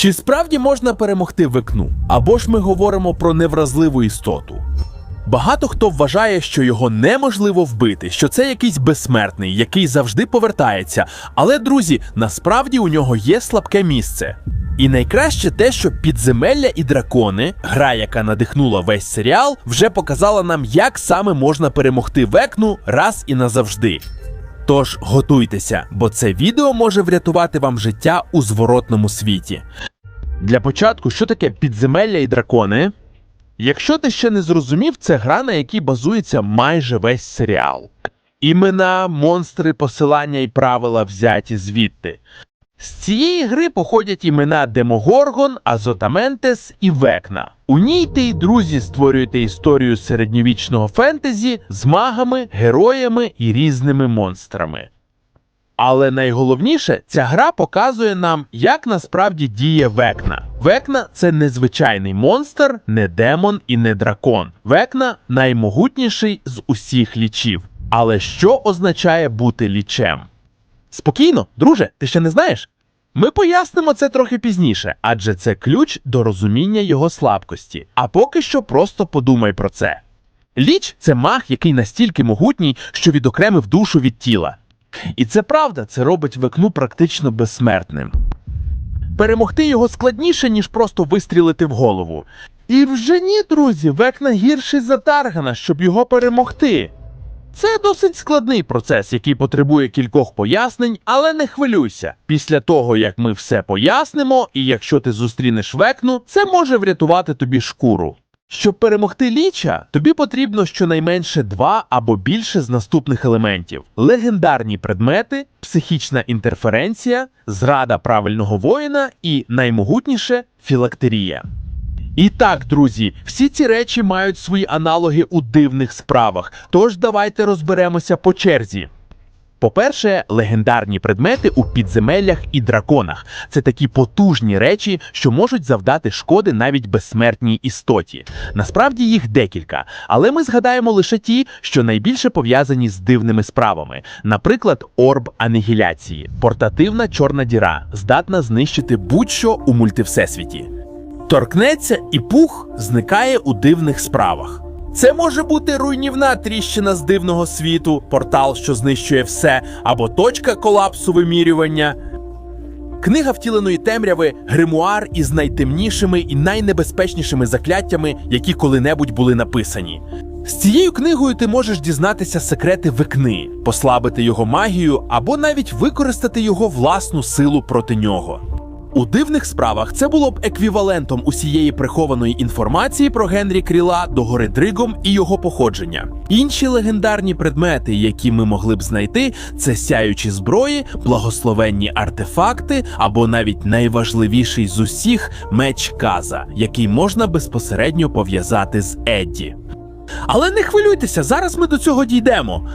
Чи справді можна перемогти векну? Або ж ми говоримо про невразливу істоту? Багато хто вважає, що його неможливо вбити, що це якийсь безсмертний, який завжди повертається. Але, друзі, насправді у нього є слабке місце. І найкраще те, що підземелля і дракони, гра, яка надихнула весь серіал, вже показала нам, як саме можна перемогти векну раз і назавжди. Тож готуйтеся, бо це відео може врятувати вам життя у зворотному світі. Для початку, що таке підземелля і дракони? Якщо ти ще не зрозумів, це гра, на якій базується майже весь серіал. Імена, монстри, посилання і правила взяті звідти. З цієї гри походять імена Демогоргон, Азотаментес і Векна. У ній ти і друзі створюєте історію середньовічного фентезі з магами, героями і різними монстрами. Але найголовніше, ця гра показує нам, як насправді діє Векна. Векна це незвичайний монстр, не демон і не дракон. Векна наймогутніший з усіх лічів. Але що означає бути лічем? Спокійно, друже, ти ще не знаєш? Ми пояснимо це трохи пізніше, адже це ключ до розуміння його слабкості. А поки що просто подумай про це. Ліч це маг, який настільки могутній, що відокремив душу від тіла. І це правда, це робить векну практично безсмертним. Перемогти його складніше, ніж просто вистрілити в голову. І вже ні, друзі, векна гірший за Таргана, щоб його перемогти. Це досить складний процес, який потребує кількох пояснень, але не хвилюйся. Після того, як ми все пояснимо, і якщо ти зустрінеш векну, це може врятувати тобі шкуру. Щоб перемогти ліча, тобі потрібно щонайменше два або більше з наступних елементів: легендарні предмети, психічна інтерференція, зрада правильного воїна і наймогутніше філактерія. І так, друзі, всі ці речі мають свої аналоги у дивних справах. Тож давайте розберемося по черзі. По-перше, легендарні предмети у підземеллях і драконах це такі потужні речі, що можуть завдати шкоди навіть безсмертній істоті. Насправді їх декілька, але ми згадаємо лише ті, що найбільше пов'язані з дивними справами. Наприклад, орб анігіляції, портативна чорна діра, здатна знищити будь-що у мультивсесвіті. Торкнеться і пух зникає у дивних справах. Це може бути руйнівна тріщина з дивного світу, портал, що знищує все, або точка колапсу вимірювання. Книга втіленої темряви гримуар із найтемнішими і найнебезпечнішими закляттями, які коли-небудь були написані. З цією книгою ти можеш дізнатися секрети викни, послабити його магію або навіть використати його власну силу проти нього. У дивних справах це було б еквівалентом усієї прихованої інформації про Генрі Кріла до гори Дригом і його походження. Інші легендарні предмети, які ми могли б знайти, це сяючі зброї, благословенні артефакти або навіть найважливіший з усіх меч Каза, який можна безпосередньо пов'язати з Едді. Але не хвилюйтеся, зараз ми до цього дійдемо.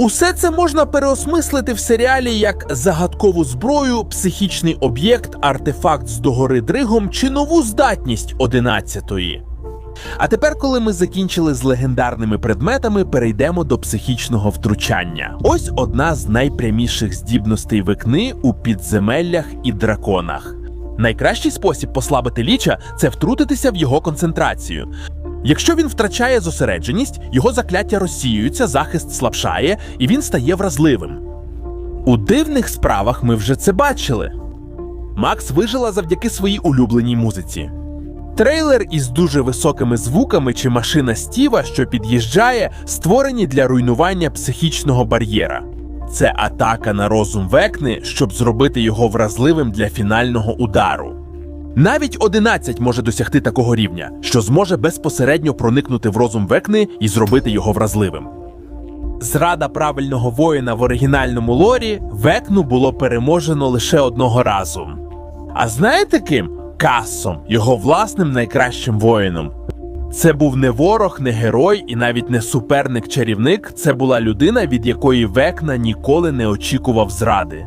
Усе це можна переосмислити в серіалі як загадкову зброю, психічний об'єкт, артефакт з догори дригом чи нову здатність одинадцятої. А тепер, коли ми закінчили з легендарними предметами, перейдемо до психічного втручання. Ось одна з найпряміших здібностей викни у підземеллях і драконах. Найкращий спосіб послабити ліча це втрутитися в його концентрацію. Якщо він втрачає зосередженість, його закляття розсіюються, захист слабшає, і він стає вразливим. У дивних справах ми вже це бачили. Макс вижила завдяки своїй улюбленій музиці. Трейлер із дуже високими звуками чи машина Стіва, що під'їжджає, створені для руйнування психічного бар'єра. Це атака на розум Векни, щоб зробити його вразливим для фінального удару. Навіть 11 може досягти такого рівня, що зможе безпосередньо проникнути в розум Векни і зробити його вразливим. Зрада правильного воїна в оригінальному лорі Векну було переможено лише одного разу. А знаєте ким? Кассом, його власним найкращим воїном. Це був не ворог, не герой і навіть не суперник-чарівник. Це була людина, від якої Векна ніколи не очікував зради.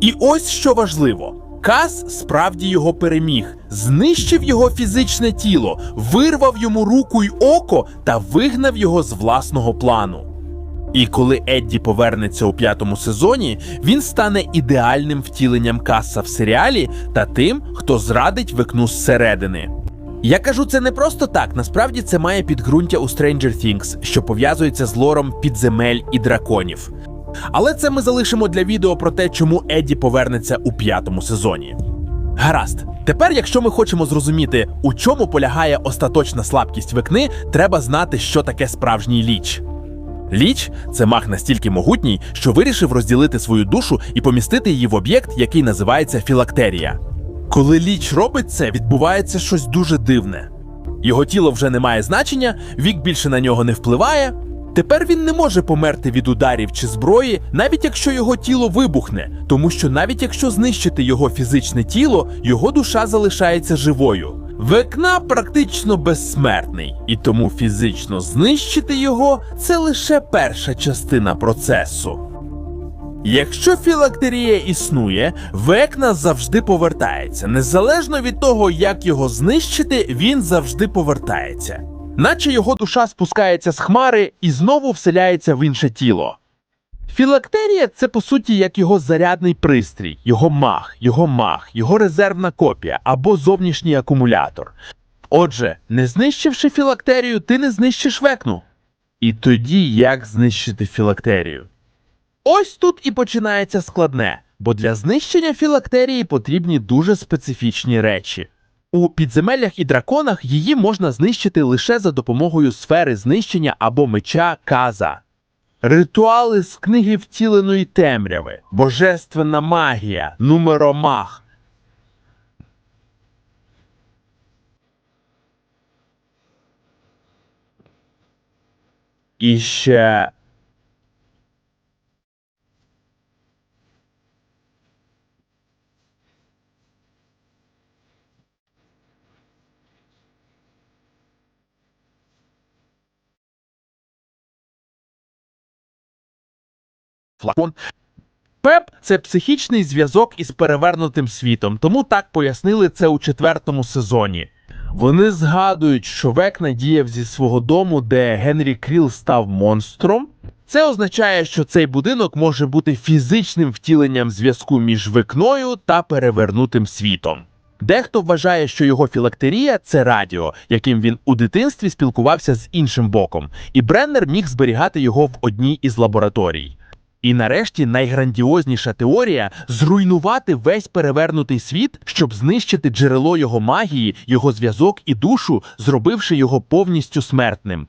І ось що важливо: Кас справді його переміг, знищив його фізичне тіло, вирвав йому руку й око та вигнав його з власного плану. І коли Едді повернеться у п'ятому сезоні, він стане ідеальним втіленням каса в серіалі та тим, хто зрадить вікну зсередини. Я кажу це не просто так, насправді це має підґрунтя у Stranger Things, що пов'язується з лором підземель і драконів. Але це ми залишимо для відео про те, чому Едді повернеться у п'ятому сезоні. Гаразд, тепер, якщо ми хочемо зрозуміти, у чому полягає остаточна слабкість викни, треба знати, що таке справжній ліч. Ліч це маг настільки могутній, що вирішив розділити свою душу і помістити її в об'єкт, який називається філактерія. Коли ліч робить це, відбувається щось дуже дивне. Його тіло вже не має значення, вік більше на нього не впливає. Тепер він не може померти від ударів чи зброї, навіть якщо його тіло вибухне, тому що навіть якщо знищити його фізичне тіло, його душа залишається живою. Векна практично безсмертний, і тому фізично знищити його це лише перша частина процесу. Якщо філактерія існує, векна завжди повертається. Незалежно від того, як його знищити, він завжди повертається. Наче його душа спускається з хмари і знову вселяється в інше тіло. Філактерія це по суті як його зарядний пристрій, його мах, його мах, його резервна копія або зовнішній акумулятор. Отже, не знищивши філактерію, ти не знищиш векну. І тоді як знищити філактерію? Ось тут і починається складне, бо для знищення філактерії потрібні дуже специфічні речі. У підземеллях і драконах її можна знищити лише за допомогою сфери знищення або меча каза. Ритуали з книги втіленої темряви, божественна магія, нумеромах. І ще флакон. Пеп це психічний зв'язок із перевернутим світом, тому так пояснили це у четвертому сезоні. Вони згадують, що Векна діяв зі свого дому, де Генрі Кріл став монстром. Це означає, що цей будинок може бути фізичним втіленням зв'язку між вікною та перевернутим світом. Дехто вважає, що його філактерія це радіо, яким він у дитинстві спілкувався з іншим боком, і Бреннер міг зберігати його в одній із лабораторій. І нарешті найграндіозніша теорія зруйнувати весь перевернутий світ, щоб знищити джерело його магії, його зв'язок і душу, зробивши його повністю смертним.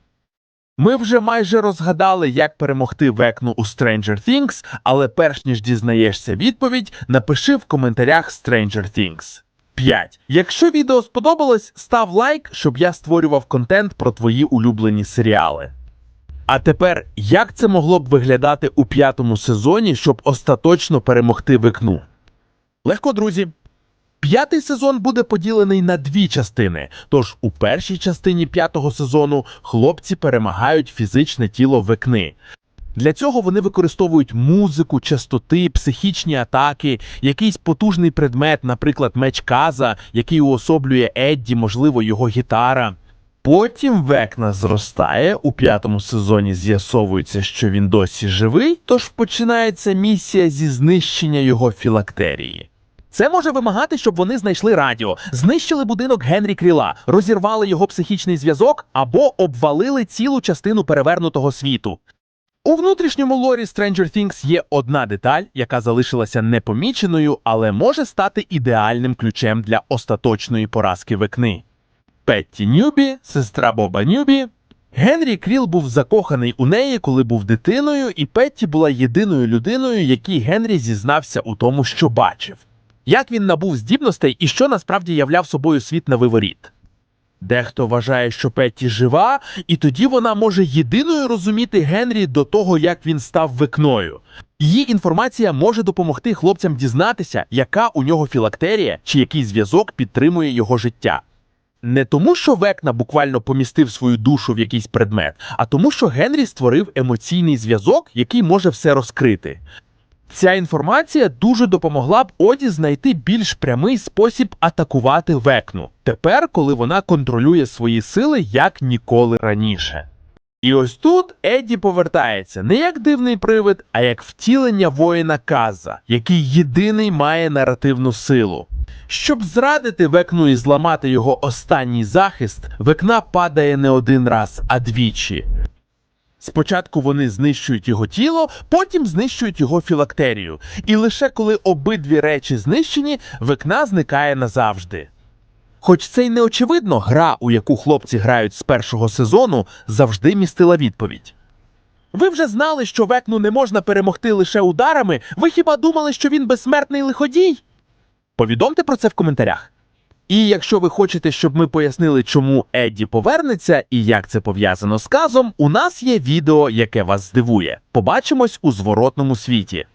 Ми вже майже розгадали, як перемогти векну у Stranger Things, але перш ніж дізнаєшся відповідь, напиши в коментарях Stranger Things. 5. Якщо відео сподобалось, став лайк, щоб я створював контент про твої улюблені серіали. А тепер, як це могло б виглядати у п'ятому сезоні, щоб остаточно перемогти вікну? Легко, друзі. П'ятий сезон буде поділений на дві частини. Тож у першій частині п'ятого сезону хлопці перемагають фізичне тіло векни. Для цього вони використовують музику, частоти, психічні атаки, якийсь потужний предмет, наприклад, меч Каза, який уособлює Едді, можливо, його гітара. Потім Векна зростає, у п'ятому сезоні з'ясовується, що він досі живий, тож починається місія зі знищення його філактерії. Це може вимагати, щоб вони знайшли радіо, знищили будинок Генрі Кріла, розірвали його психічний зв'язок або обвалили цілу частину перевернутого світу. У внутрішньому лорі Stranger Things є одна деталь, яка залишилася непоміченою, але може стати ідеальним ключем для остаточної поразки векни. Петті Нюбі, сестра Боба Нюбі. Генрі Кріл був закоханий у неї, коли був дитиною, і Петті була єдиною людиною, якій Генрі зізнався у тому, що бачив. Як він набув здібностей і що насправді являв собою світ на виворіт. Дехто вважає, що Петті жива, і тоді вона може єдиною розуміти Генрі до того, як він став вікною. Її інформація може допомогти хлопцям дізнатися, яка у нього філактерія чи який зв'язок підтримує його життя. Не тому, що Векна буквально помістив свою душу в якийсь предмет, а тому, що Генрі створив емоційний зв'язок, який може все розкрити. Ця інформація дуже допомогла б Оді знайти більш прямий спосіб атакувати Векну, тепер, коли вона контролює свої сили як ніколи раніше. І ось тут Едді повертається не як дивний привид, а як втілення воїна Каза, який єдиний має наративну силу. Щоб зрадити Векну і зламати його останній захист, Векна падає не один раз, а двічі. Спочатку вони знищують його тіло, потім знищують його філактерію. І лише коли обидві речі знищені, Векна зникає назавжди. Хоч це й не очевидно, гра, у яку хлопці грають з першого сезону, завжди містила відповідь. Ви вже знали, що Векну не можна перемогти лише ударами. Ви хіба думали, що він безсмертний лиходій? Повідомте про це в коментарях. І якщо ви хочете, щоб ми пояснили, чому Едді повернеться і як це пов'язано з казом, у нас є відео, яке вас здивує. Побачимось у зворотному світі.